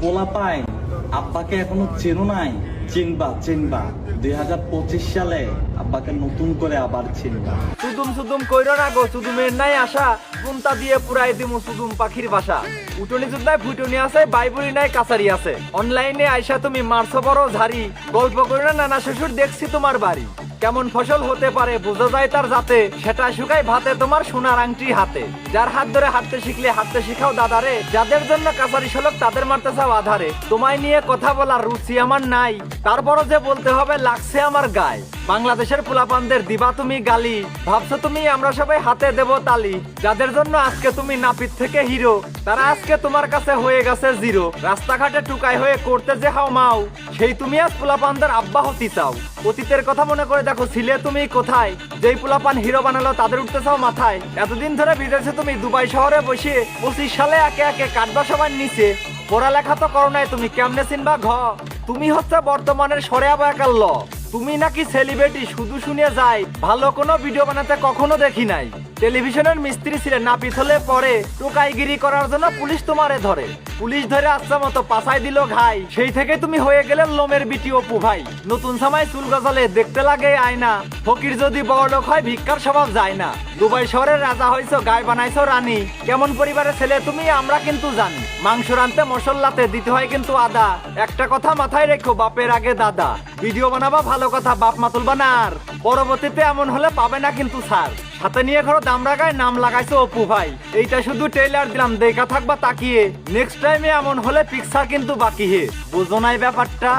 পোলা পায়। আব্বাকে এখনও চেনো নাই। চিনবা চিনবা। দুই হাজার পঁচিশ সালে আব্বাকে নতুন করে আবার চিনবা। সুদুম সুদুম কইরো না গো সুদুমের নাই আশা। গুন্তা দিয়ে পুরাই দিমু সুদুম পাখির বাসা। উটনি যুদ্ধায় ফুটনি আছে, বাইবুলি নাই কাছারি আছে। অনলাইনে আইসা তুমি মারছো বড় ঝাড়ি। গল্প করি না, নানা শ্বশুর দেখছি তোমার বাড়ি। কেমন ফসল হতে পারে বোঝা যায় তার যাতে সেটা শুকাই ভাতে তোমার সোনার আংটি হাতে। যার হাত ধরে হাঁটতে শিখলে হাঁটতে শিখাও দাদারে। যাদের জন্য কাছারি সলক তাদের মারতে চাও আধারে। তোমায় নিয়ে কথা বলার রুচি আমার নাই। তারপরও যে বলতে হবে, লাগছে আমার গায়ে। বাংলাদেশের পোলাপানদের দিবা তুমি গালি। ভাবছ তুমি, আমরা সবাই হাতে দেব তালি। যাদের জন্য আজকে তুমি নাপিত থেকে হিরো, তারা আজকে তোমার কাছে হয়ে গেছে জিরো। রাস্তাঘাটে টুকাই হয়ে করতে যে হাও মাও, সেই তুমি আজ পোলাপানদের আব্বা হতে চাও। অতীতের কথা মনে করে দেখো, ছিলে তুমি কোথায়? যেই পোলাপান হিরো বানালো, তাদের উঠতে চাও মাথায়। এতদিন ধরে বিদেশে তুমি দুবাই শহরে বসে, পঁচিশ সালে একে একে কাটবা সবার নিচে। পড়ালেখা তো করো নাই, তুমি কেমনে চিনবা ঘ? তুমি হচ্ছে বর্তমানের সরে আবার ল। তুমি নাকি সেলিব্রিটি শুধু শুনে যায়। ভালো কোনো ভিডিও বানাতে কখনো দেখি নাই। টেলিভিশনের মিস্ত্রি ছিলেন না পিছলে পরে টোকাইগিরি করার জন্য পুলিশ তোমারে ধরে। পুলিশ ধরে আসছে মতো পাছাই দিল ঘাই। সেই থেকে তুমি হয়ে গেলে লোমের বিটি অপু ভাই। নতুন সময় চুল গজালে দেখতে লাগে আয়না। ফকির যদি বড় লোক হয়, ভিক্ষার স্বভাব যায় না। দুবাই শহরের রাজা হইছো গায়ে বানাইছো রানী। কেমন পরিবারের ছেলে তুমি, আমরা কিন্তু জানি। মাংস রানতে মশলাতে দিতে হয় কিন্তু আদা। একটা কথা মাথায় রেখো, বাপের আগে দাদা। ভিডিও বানাবা ভালো কথা, বাপ মা তুলবা না আর পরবর্তীতে এমন হলে পাবে না কিন্তু স্যার সাথে নিয়ে ঘরো দাম রাখায় নাম লাগাইছো অপু ভাই। এইটা শুধু ট্রেলার দিলাম, দেখা থাকবা তাকিয়ে। নেক্সট টাইমে এমন হলে পিকচার কিন্তু বাকি হে। বুঝো নাই ব্যাপারটা?